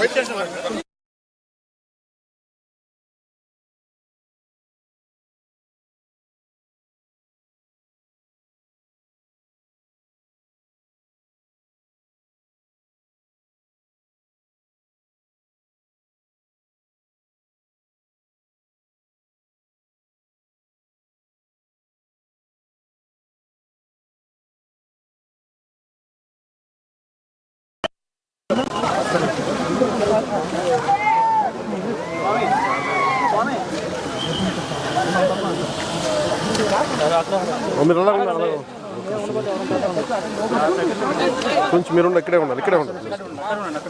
మీరు అలా ఉన్నారు, అలా మీరు కొంచెం మీరు ఇక్కడే ఉండాలి ఇక్కడే ఉండాలి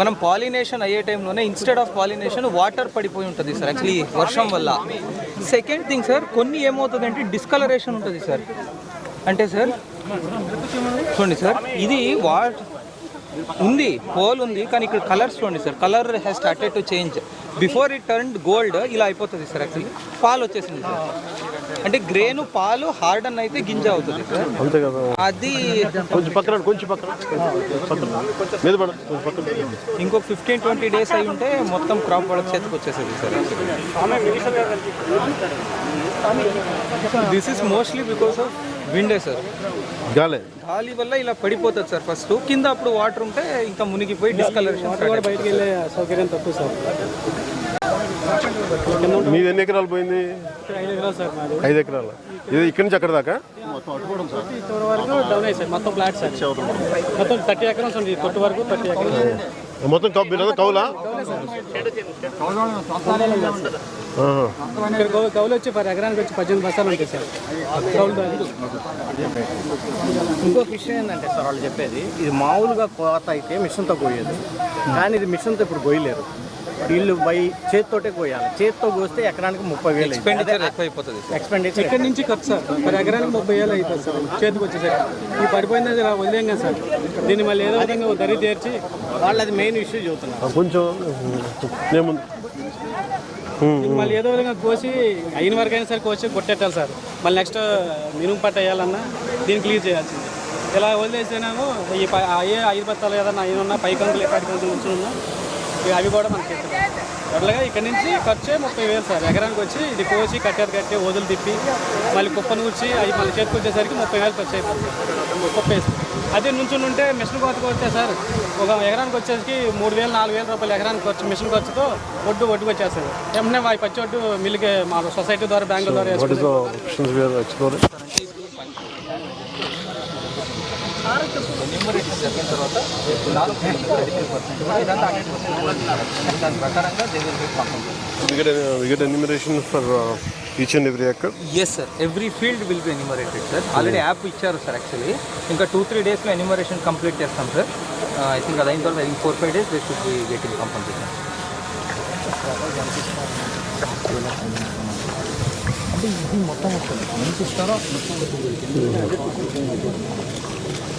మనం పాలినేషన్ అయ్యే టైంలోనే ఇన్స్టెడ్ ఆఫ్ పాలినేషన్ వాటర్ పడిపోయి ఉంటుంది సార్ యాక్చువల్లీ వర్షం వల్ల. సెకండ్ థింగ్ సార్ కొన్ని ఏమవుతుంది అంటే డిస్కలరేషన్ ఉంటుంది సార్ అంటే సార్ చూడండి సార్ ఇది వాట్ ఉంది హోల్ ఉంది కానీ ఇక్కడ కలర్స్ చూడండి sir. Colour has started to change before it turn gold ఇలా అయిపోతుంది సార్ యాక్చువల్లీ పాలు వచ్చేసింది సార్. అంటే గ్రేను పాలు హార్డన్ అయితే గింజ అవుతుంది సార్. అంతే కదా. అది కొంచెం పక్కన కొంచెం మీద ఇంకొక ఫిఫ్టీన్ ట్వంటీ డేస్ అయి ఉంటే మొత్తం క్రాప్ వాళ్ళకి చేతికి వచ్చేసేది sir. This is mostly because of విండే sir గాలే. గాలి వల్ల ఇలా పడిపోతుంది సార్ ఫస్ట్ కింద అప్పుడు వాటర్ ఉంటే ఇంకా మునిగిపోయి డిస్కలరేషన్ కూడా బయటికి వెళ్ళే సౌకర్యం తక్కువ సార్ మీది ఎన్ని ఎకరాలు పోయింది? ఐదు ఎకరాలు ఇది ఇక్కడి నుంచి అక్కడ దాకా? ఇంతవరకు వరకు డౌన్ అయ్యి సార్ మొత్తం ఫ్లాట్ సార్ మొత్తం థర్టీ ఉంది వరకు థర్టీ మొత్తం కౌలా కౌలు వచ్చి పర్ ఎకరానికి వచ్చి పద్దెనిమిది బస్తాలు ఉంటాయి సార్. కౌలు ఇంకొక విషయం ఏంటంటే సార్ వాళ్ళు చెప్పేది ఇది మామూలుగా కోత అయితే మిషన్తో కోయేది కానీ ఇది మిషన్తో ఇప్పుడు కోయలేరు. వీళ్ళు బై చేతితోటే కోయాలి. చేతితో కోస్తే ఎకరానికి ముప్పై వేలు ఎక్స్పెండిచర్ ఎక్కువైపోతుంది సార్. ఎక్స్పెండిచర్ ఇక్కడ నుంచి ఖర్చు సార్. పర్ ఎకరానికి ముప్పై వేలు అవుతుంది సార్. చేతికి వచ్చేసరికి. ఈ పడిపోయింది ఇలా వదిలేం కదా సార్. దీన్ని మళ్ళీ ఏదో విధంగా దరి తీర్చి వాళ్ళు అది మెయిన్ ఇష్యూ చెబుతున్నారు కొంచెం మళ్ళీ ఏదో విధంగా కోసి అయిన వరకు అయినా సరే కోసి కొట్టెట్టాలి సార్. మళ్ళీ నెక్స్ట్ మినుము పట్ట వేయాలన్నా దీన్ని క్లియర్ చేయాల్సింది. ఇలా వదిలేసేనాము ఈ అయ్యే ఐదు బత్తాలు ఏదన్నా అయిన ఉన్నా పై కంకులు ఎక్కడి కంకులు ఉంచున్నా ఉన్నా ఇక అవి కూడా మనకి అట్లాగా ఇక్కడ నుంచి ఖర్చే ముప్పై వేలు సార్. ఎకరానికి వచ్చి ఇది కోసి కట్టేది కట్టి వదులు తిప్పి మళ్ళీ కుప్పను కూర్చి అవి మళ్ళీ చేతికి వచ్చేసరికి ముప్పై వేలు ఖర్చు అయిపోతుంది. కుప్ప వేసి అదే నుంచుని ఉంటే మిషన్ కోత కొడితే సార్ ఒక ఎకరానికి వచ్చేసరికి మూడు వేలు నాలుగు వేల రూపాయలు ఎకరానికి ఖర్చు మిషన్ ఖర్చుతో ఒడ్డు ఒడ్డుకు వచ్చేస్తుంది వెంటనే ఆ పచ్చి ఒడ్డు మిల్లుకి మా సొసైటీ ద్వారా బ్యాంకుల ద్వారా వాట్ వేసుకుంటాం is the options where explore enumeration జరిగిన తర్వాత నాలుగు థర్టీ త్రీ పర్సెంట్ ఇదంతా దాని ప్రకారంగా they will get compensation we get a, we get enumeration for uh, each and every acre yes sir every field will be enumerated sir already app ఇచ్చారు sir actually ఇంకా two three డేస్లో enumeration complete చేస్తాం sir I think అది అయిన తర్వాత ఇంక four five days they should be getting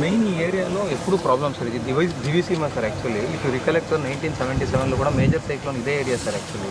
main ఈ ఏరియాలో ఎప్పుడు ప్రాబ్లమ్ సార్ ఇది device Diviseema sir actually if recollect sir nineteen seventy సెవెన్లో కూడా మేజర్ సైక్లోన్ ఇదే ఏరియా సార్ యాక్చువల్లీ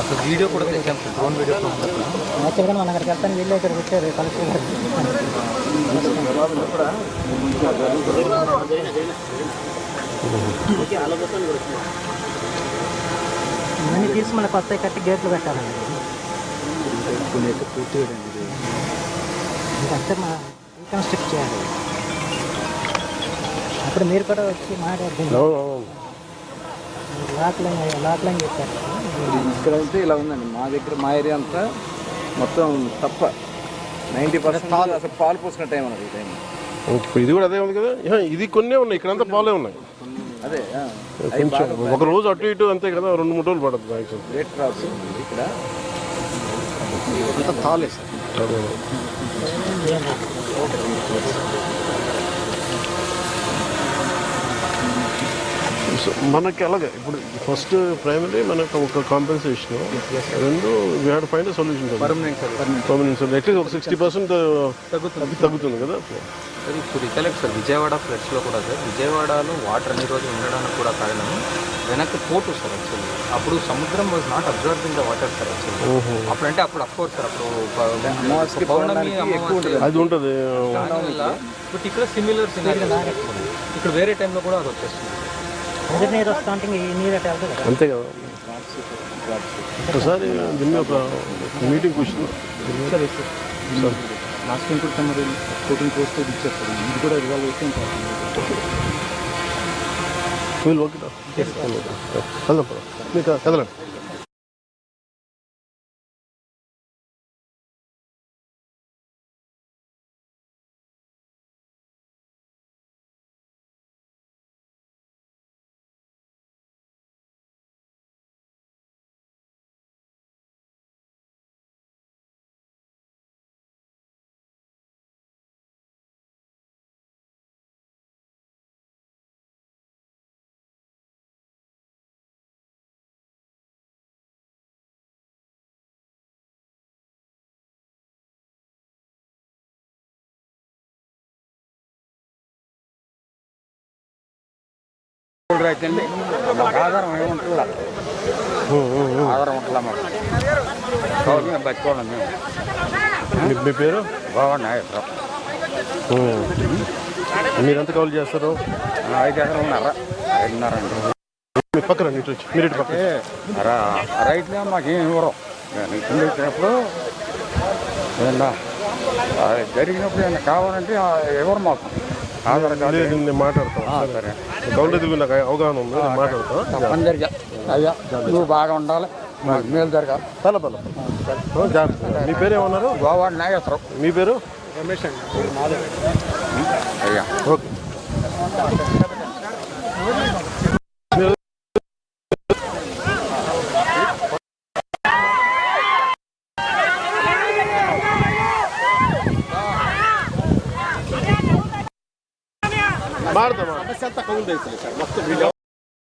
అసలు వీడియో కూడా తెచ్చాం. సార్ డ్రోన్ వీడియో యాక్చువల్గా మన అక్కడికి వెళ్తాను వీళ్ళు ఇక్కడ వచ్చారు గారు ఇవన్నీ తీసి మళ్ళీ కొత్త కట్టి గేట్లు పెట్టాలండి ఇదంతా మా రీకన్స్ట్రక్ట్ చేయాలి. అప్పుడు మీరు కూడా వచ్చి మాట్లాడుతుంది ఇక్కడ అయితే ఇలా ఉందండి. మా దగ్గర మా ఏరియా అంతా మొత్తం తప్ప. నైంటీ పర్సెంట్ అసలు పాలు పోసుకున్న టైం అన్నది ఈ టైం ఇప్పుడు ఇది కూడా అదే ఉంది కదా? ఇది కొన్నే ఉన్నాయి. ఇక్కడంతా పాలే ఉన్నాయి. అదే కొంచెం ఒక రోజు అటు ఇటు అంతే కదా? రెండు మూడు రోజులు పడుతుంది మ్యాక్సిమం క్రాప్స్ ఉంది ఇక్కడ. అంతా తాలే సార్. సో మనకి అలాగే ఇప్పుడు ఫస్ట్ ప్రైమరీ మనకు ఒక కాంపెన్సేషన్ రెండు we had find solution permanent sir at least ఒక సిక్స్టీ పర్సెంట్ తగ్గుతుంది. తగ్గుతుంది కదా? సార్ ఇప్పుడు రికలెక్ట్ సార్ విజయవాడ ఫ్లడ్స్లో కూడా సార్ విజయవాడలో వాటర్ అన్ని రోజులు ఉండడానికి కూడా కారణం వెనక్కి పోటు సార్ యాక్చువల్లీ అప్పుడు సముద్రం was not observing the water sir actually అప్పుడంటే అప్పుడు అఫ్కోర్స్ సార్ అప్పుడు పౌర్ణమి అది ఉంటుంది. బట్ ఇక్కడ సిమిలర్ సినారీ ఇక్కడ వేరే టైంలో కూడా అది వచ్చేస్తుంది. ఎదురు నీరు వస్తూ ఉంటే ఈ నీరు అటు వెళ్తుంది కదా. అంతే కదా. ఒకసారి దీన్ని ఒక మీటింగ్ కూర్చున్నాం లాస్ట్ టైం కూడా మరి ఇది కూడా ఇవాళ అయితే వీళ్ళు ఓకే పద. మీకు కదలండి. అయితే మాకు ఆధారం ఏముంటుందా ఆధారం ఉంటుందా మాకు. మేము బతుకోవడం మేము. మీ- పేరు? బాగున్నాయి ఉమ్. మీరు ఎంత కౌలు చేస్తారు? ఐదు ఎకరాలు ఉన్నారా ఐదున్నర అండి. మీ పక్కన ఇటు వచ్చి. మీరు ఇటు పక్కన. రైతులే మాకేం ఇవ్వరు. కింద వచ్చినప్పుడు జరిగినప్పుడు ఏమన్నా కావాలంటే ఇవ్వరు మాకు. ఆధార్ కార్డు నేను మాట్లాడతాను. సరే. నాకు అవగాహన ఉంది నేను మాట్లాడతాను. అయ్యా నువ్వు బాగా ఉండాలి. మాకు మేలు జరగాలి. పల పల జాగ్రత్త. మీ పేరు ఏమన్నారు? గోవాడు నాగేశ్వరం మీ పేరు? అయ్యా. ఓకే. হয়েছিল